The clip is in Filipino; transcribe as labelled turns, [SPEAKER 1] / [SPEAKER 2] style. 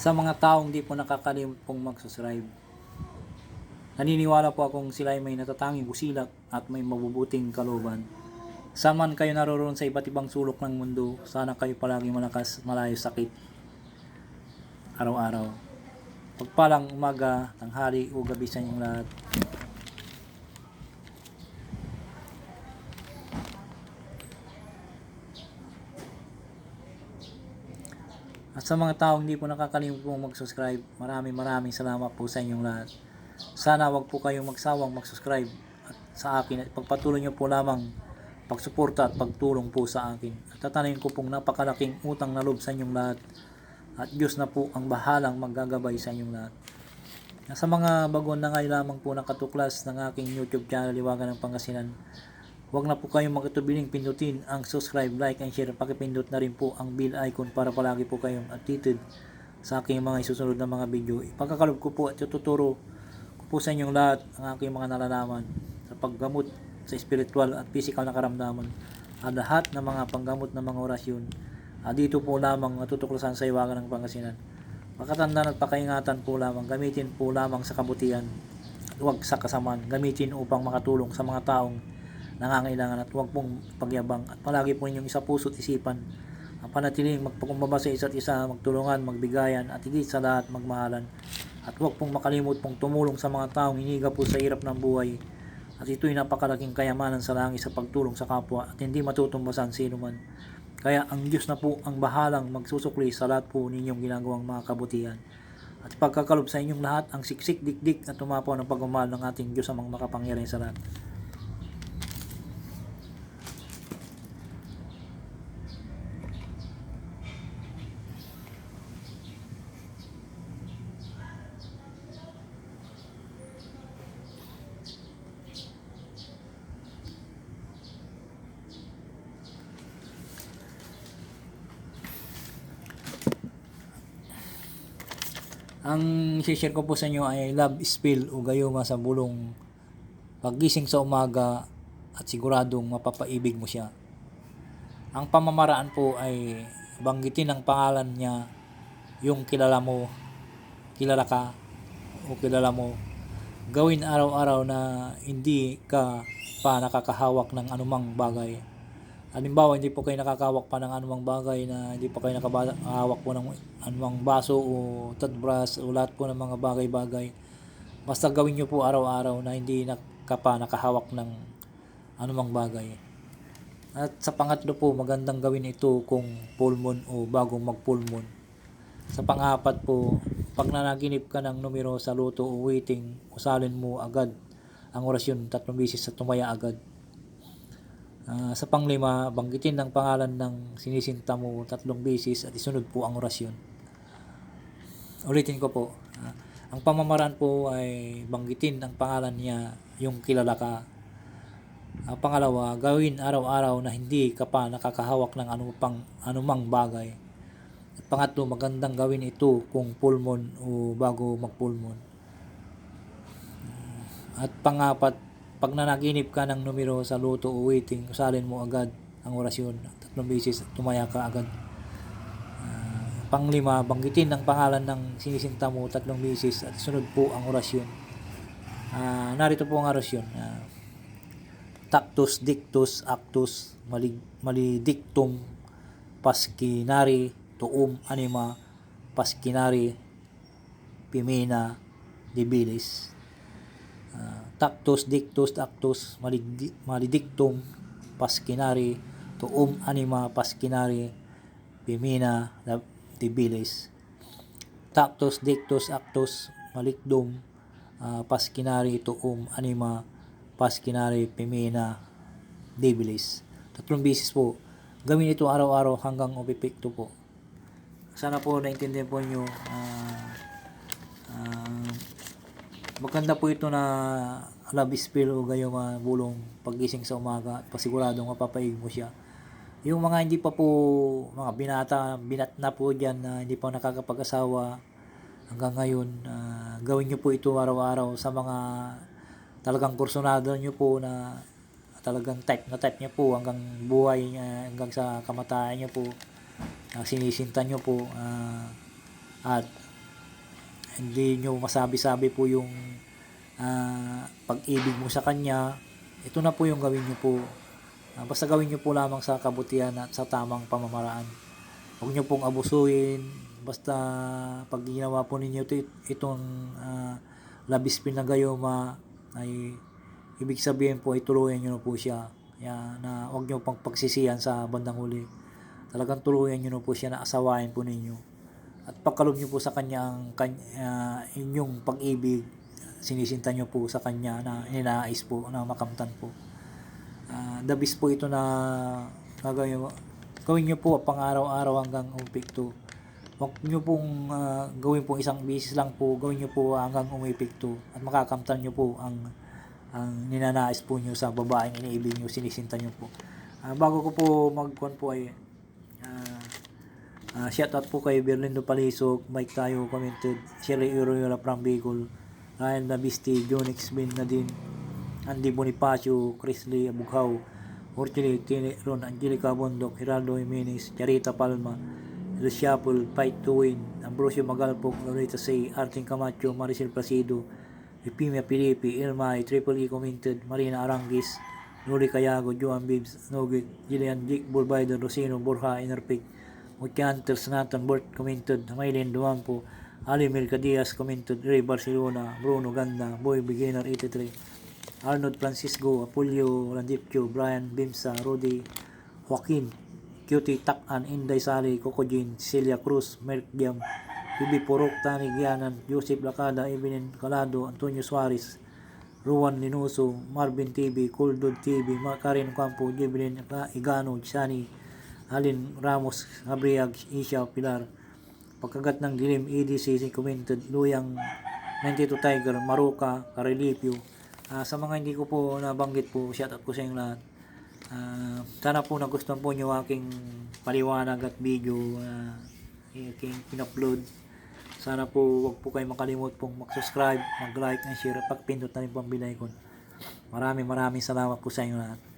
[SPEAKER 1] Sa mga taong di po nakakalimot pong mag-subscribe. Naniniwala po akong sila ay may natatanging busilak at may mabubuting kalooban. Saan man kayo naroon sa iba't ibang sulok ng mundo, sana kayo palagi malakas, malayo sa sakit. Araw-araw. Pagpalang umaga, tanghali o gabi sa inyong lahat. At sa mga taong hindi po nakakalimut pong mag-subscribe, maraming maraming salamat po sa inyong lahat. Sana wag po kayong magsawang mag-subscribe at sa akin at pagpatuloy niyo po lamang pagsuporta at pagtulong po sa akin. At tatanayin ko pong napakalaking utang na loob sa inyong lahat at Diyos na po ang bahalang maggagabay sa inyong lahat. Sa mga baguhan na ngayon lamang po nakatuklas ng aking YouTube channel Liwagan ng Pangasinan, Huwag na po kayong magkatubiling pindutin ang subscribe, like, and share. Pakipindot na rin po ang bell icon para palagi po kayong updated sa aking mga isusunod na mga video. Ipagkakalob ko po at tuturo ko po sa inyong lahat ang aking mga nalalaman sa paggamot sa spiritual at physical na karamdaman at lahat ng mga panggamot ng mga orasyon. Ah, dito po lamang natutuklasan sa iwagan ng Pangasinan. Pakatandaan at pakaingatan po lamang, gamitin po lamang sa kabutihan at huwag sa kasamaan, gamitin upang makatulong sa mga taong nangangailangan at huwag pong pagyabang at palagi po ninyong isa puso't isipan ang panatiling magpakumbaba sa isa't isa, magtulungan, magbigayan at higit sa lahat magmahalan at huwag pong makalimot pong tumulong sa mga taong hiniga po sa hirap ng buhay at ito'y napakalaking kayamanan sa langit sa pagtulong sa kapwa at hindi matutumbasan sino man. Kaya ang Diyos na po ang bahalang magsusukli sa lahat po ninyong ginagawang mga kabutihan. At pagkakalob sa inyong lahat ang siksik dikdik at tumapaw ng pagmamahal ng ating Diyos ang makapangyarihan sa lahat. Ang share ko po sa inyo ay love spill o gayuma sa bulong paggising sa umaga at siguradong mapapaibig mo siya. Ang pamamaraan po ay banggitin ang pangalan niya yung kilala mo, kilala ka o kilala mo. Gawin araw-araw na hindi ka pa nakakahawak ng anumang bagay. Halimbawa, hindi po kayo nakakahawak pa ng anumang bagay na hindi pa kayo nakahawak po ng anumang baso o toothbrush o lahat po ng mga bagay-bagay. Basta gawin nyo po araw-araw na hindi na ka pa nakahawak ng anumang bagay. At sa pangatlo po, magandang gawin ito kung full moon o bagong mag full moon. Sa pangapat po, pag nanaginip ka ng numero sa luto o waiting, usalin mo agad ang orasyon tatlong bisis sa tumaya agad. Ah, sa panglima, banggitin ang pangalan ng sinisinta mo tatlong beses at isunod po ang orasyon. Ulitin ko po. Ah, ang pamamaraan po ay banggitin ang pangalan niya yung kilala ka. Ang pangalawa, gawin araw-araw na hindi ka pa nakakahawak ng anumang, anumang bagay. At pangatlo, magandang gawin ito kung full moon o bago mag full moon. At pangapat, pag nanaginip ka ng numero sa luto o waiting, usalin mo agad ang orasyon. Tatlong beses, tumaya ka agad. Ah, panglima, banggitin ang pangalan ng sinisinta mo tatlong beses at sunod po ang orasyon. Ah, narito po ang orasyon. Ah, tactus, dictus, actus, malig, malidictum, paskinari, tuum, anima, paskinari, pimena, dibilis. Tactus, dictus, actus, malidi- malidictum, paskinari, tuum, anima, paskinari, pimina, dibilis. Tactus, dictus, actus, malikdum, ah, paskinari, tuum, anima, paskinari, pimina, dibilis. Tatlong bisis po. Gawin ito araw-araw hanggang upipikto po. Sana po naintindihan po nyo. ah, maganda po ito na love spell o gayong uh, bulong pagising sa umaga at pasiguradong mapapaig mo siya. Yung mga hindi pa po, mga binata, binat na po dyan na hindi pa nakakapag-asawa hanggang ngayon, ah, gawin nyo po ito araw-araw sa mga talagang kursunado nyo po na talagang type na type niya po hanggang buhay niya, hanggang sa kamatayan niya po, na sinisinta nyo po, ah, at hindi nyo masabi-sabi po yung ah, pag-ibig mo sa kanya, ito na po yung gawin nyo po. Ah, basta gawin nyo po lamang sa kabutihan at sa tamang pamamaraan. Huwag nyo pong abusuin. Basta pag ginawa po ninyo ito, itong ah, labis pinagayoma ay ibig sabihin po ay tuluyan nyo na po siya. Kaya na huwag nyo pang pagsisiyan sa bandang huli. Talagang tuluyan nyo na po siya na asawain po ninyo. At pagkalob nyo po sa kanya ang kan- ah, inyong pag-ibig, sinisinta nyo po sa kanya na ninais po, na makamtan po. Ah, the best po ito na gagawin. Gawin nyo po pang araw-araw hanggang umipikto. Huwag nyo pong ah, gawin po isang bisis lang po, gawin nyo po hanggang umipikto at makakamtan nyo po ang ang ninanais po nyo sa babaeng iniibig nyo, sinisinta nyo po. Ah, bago ko po magkuhan po ay ah, shout out po kay Berlindo Palisok, Mike Tayo commented, Sherry Uroyola from Bicol, Ryan Labisti, Jonix Bin Nadine, Andy Bonifacio, Chris Lee Abughaw, Orchili Tini Ron, Angelica Bondok, Geraldo Jimenez, Charita Palma, Luciapol, Fight to Win, Ambrosio Magalpok, Loretta Say, Arting Camacho, Maricel Placido, Epimia Pilipi, Ilmay, Triple E commented, Marina Arangis, Luli Cayago, Joan Bibbs, Nogit, Gillian Dick, Bulbaydo, Rosino, Borja, Inerpic, Muchanters, Nathan Burt commented, Maylin Duampo, Ali Mercadias commented, Ray Barcelona, Bruno Ganda, Boy Beginner 83, Arnold Francisco, Apulio Landipcho, Brian Bimsa, Rudy, Joaquin, Cutie Takan, Inday Sali, Cocojin, Celia Cruz, Merk Diam, Bibi Purok, Tani Gianan, Joseph Lacada, Evelyn Calado, Antonio Suarez, Ruan Linuso, Marvin TV, Kuldod TV, Ma- Karin Campo, Jevelyn Igano, Shani, Alin Ramos, Gabriag, Isha, Pilar, Pagkagat ng dilim, EDC, commented, Luyang, 92 Tiger, Maruka, Karelipyo. Ah, sa mga hindi ko po nabanggit po, shout out po sa inyo lahat. Ah, sana po nagustuhan po nyo aking paliwanag at video na aking in-upload. Sana po wag po kayo makalimot pong mag-subscribe, mag-like and share at pagpindot na rin po ang bell icon. Maraming maraming salamat po sa inyo lahat.